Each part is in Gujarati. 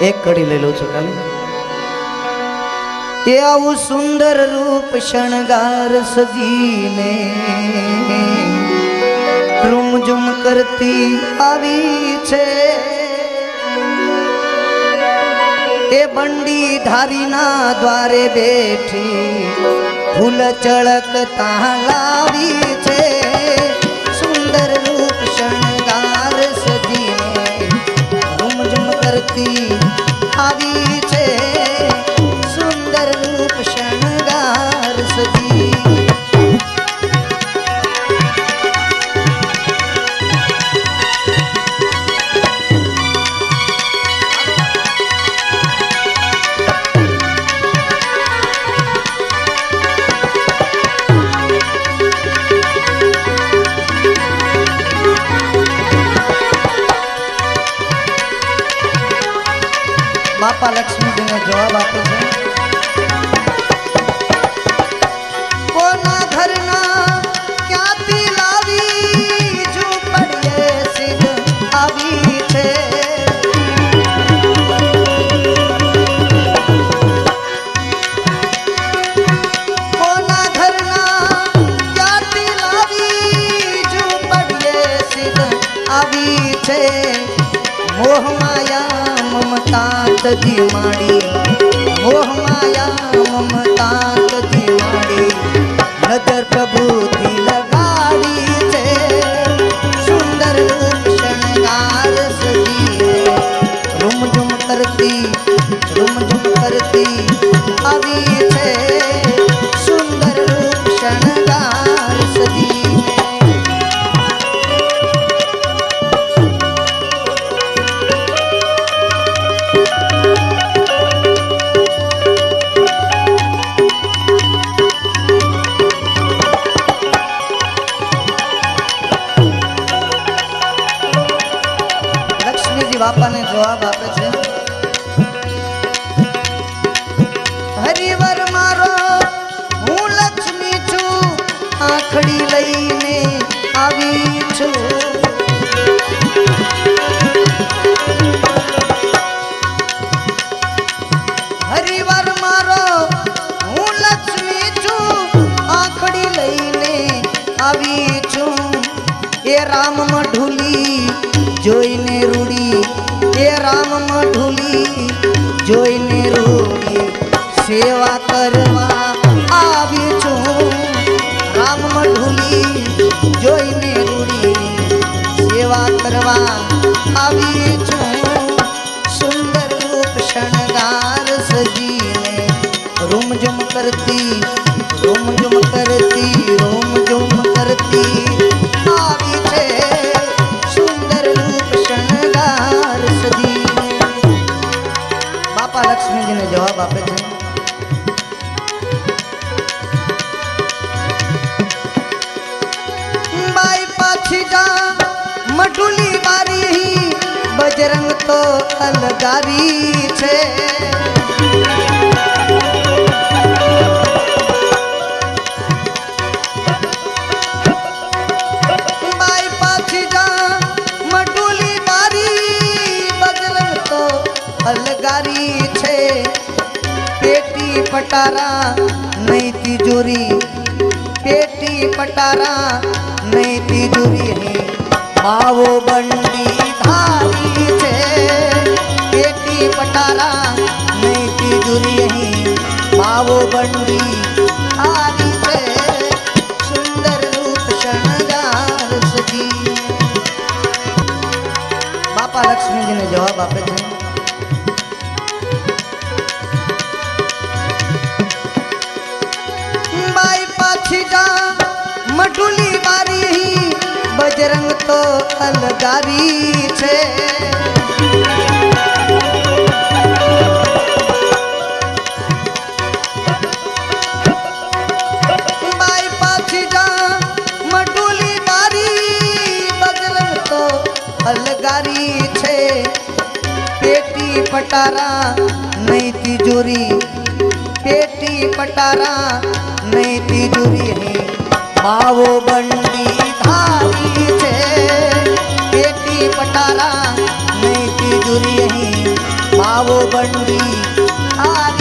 એક કડી લઈ લઉં છું, કાલે. એ આવું સુંદર રૂપ શણગાર સજીને રૂમઝુમ કરતી આવી છે. એ બંડી ધારીના દ્વારે બેઠી, ફૂલ ચળકતા લાવી છે. બાપા લક્ષ્મીજીને જવાબ આપે છે. કોના ઘરના ક્યાંથી લાવી ઝૂંપડીએ સિદ્ધ આવી છે? આવી છે? મોહ માયા મમતા તજી માડી. મોહ માયા મમતા તજી માડી. નજર પ્રભુથી લગાડી છે. સુંદર શણગાર સજી રૂમઝુમ કરતી રૂમઝુમ કરતી આવી છે. જવાબ આપે છે. હરિવર મારો હું લક્ષ્મી છું આખડી લઈને આવી છું. એ રામ મઢુલી જોઈને રોગી સેવા કરવા આવી છું. રામ મઢુલી જોઈને રૂડી સેવા કરવા આવી છું. સુંદર રૂપ શણગાર સજીને રૂમઝુમ કરતી રૂમઝુમ બાપા લક્ષ્મીજીને જવાબ આપે છે. બાઈ પાછી જા મઢુલી બારી બજરંગ તો અલગારી છે. પેટી પટારા નહીં તિજોરી, પેટી પટારા નહીં તિજોરી. હે માવો બંડી ધારી છે, પેટી પટારા નહીં તિજોરી. હે માવો બંડી બજરંગ તો અલગારી છે. અલગારી છે. પેટી પટારા નહીં તિજોરી, પેટી પટારા નહીં તિજોરી. હે, બાવો બંડી ધારી પેટી પટારા નહીં તિજુરી અહીં માવો બંડી આ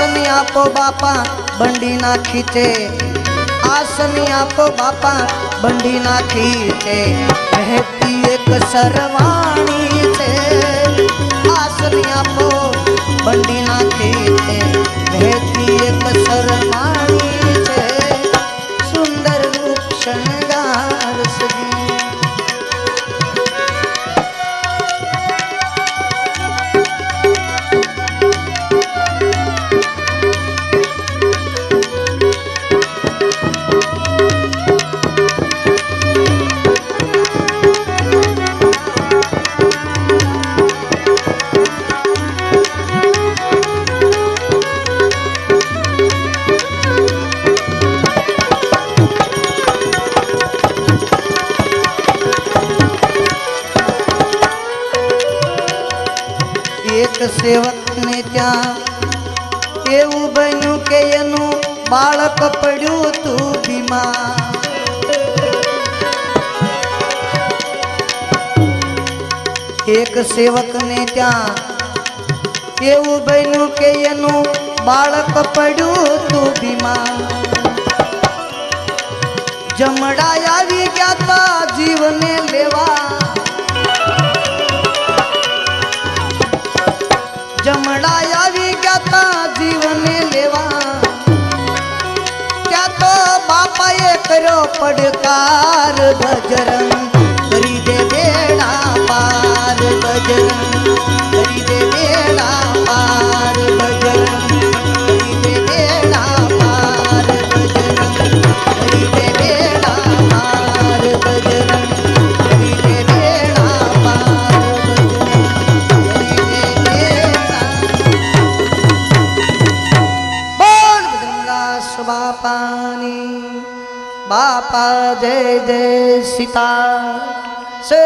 આસની આપો બાપા, બંડી નાખી તે આસની આપો બાપા, બંડી નાખી તે રહેતી એક સરવાણી છે. આસની આપો, બંડી નાખી તે રહેતી એક સરવાણી એક સેવકને ત્યાં. એવું બન્યું કે એનું બાળક પડ્યું તું બીમાર. એક સેવકને ત્યાં. એવું બન્યું કે એનું બાળક પડ્યું તું બીમાર. જમડા આવી ગયા તા જીવને લેવા. પડકાર બજરંગ કરી દે બેડા પાર બજરંગ કરી દે બેડા પાર બાપા જય જય સીતા. સે